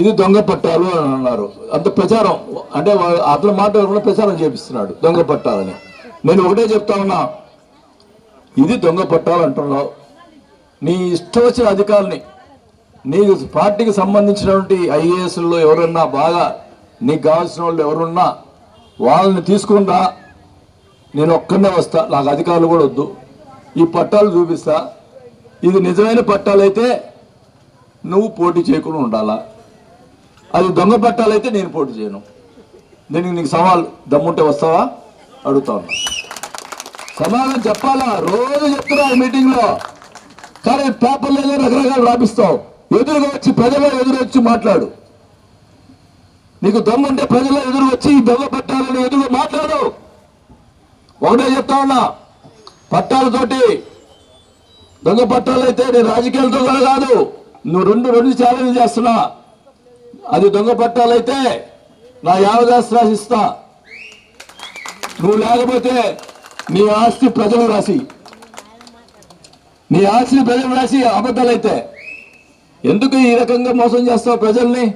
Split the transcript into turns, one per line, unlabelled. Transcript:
ఇది దొంగ పట్టాలు అని అన్నారు. అంత ప్రచారం అంటే అతని మాట కూడా ప్రచారం చేపిస్తున్నాడు దొంగ పట్టాలని. నేను ఒకటే చెప్తా ఉన్నా ఇది దొంగ పట్టాలు అంటున్నావు. నీ ఇష్టం వచ్చిన అధికారిని నీకు పార్టీకి సంబంధించినటువంటి ఐఏఎస్లో ఎవరున్నా బాగా నీకు కావాల్సిన వాళ్ళు ఎవరున్నా వాళ్ళని తీసుకుంటా నేను ఒక్కనే వస్తా. నాకు అధికారులు కూడా వద్దు. ఈ పట్టాలు చూపిస్తా. ఇది నిజమైన పట్టాలైతే నువ్వు పోటీ చేయకుండా ఉండాలా? అది దొంగ పట్టాలైతే నేను పోటీ చేయను. దీనికి నీకు సవాల్ దమ్ముంటే వస్తావా? అడుగుతా ఉన్నా. సమాధానం చెప్పాలా? రోజు చెప్తున్నావు మీటింగ్లో. కానీ పేపర్లలో రకరకాలు రాపిస్తావు. ఎదురుగా వచ్చి ప్రజల్లో ఎదురు వచ్చి మాట్లాడు. నీకు దమ్ముంటే ప్రజల్లో ఎదురు వచ్చి దొంగ పట్టాలని ఎదురు మాట్లాడు. ఒకటే చెప్తా ఉన్నా. పట్టాలతోటి దొంగ పట్టాలైతే నేను రాజకీయాలతో కూడా కాదు. నువ్వు రెండు రెండు ఛాలెంజ్ చేస్తున్నా. అది దొంగ పట్టాలైతే నా యావదాస్తి రాసిస్తా. నువ్వు లేకపోతే నీ ఆస్తి ప్రజలు రాసి నీ ఆస్తి ప్రజలు రాసి అబద్ధాలైతే. ఎందుకు ఈ రకంగా మోసం చేస్తావు ప్రజల్ని?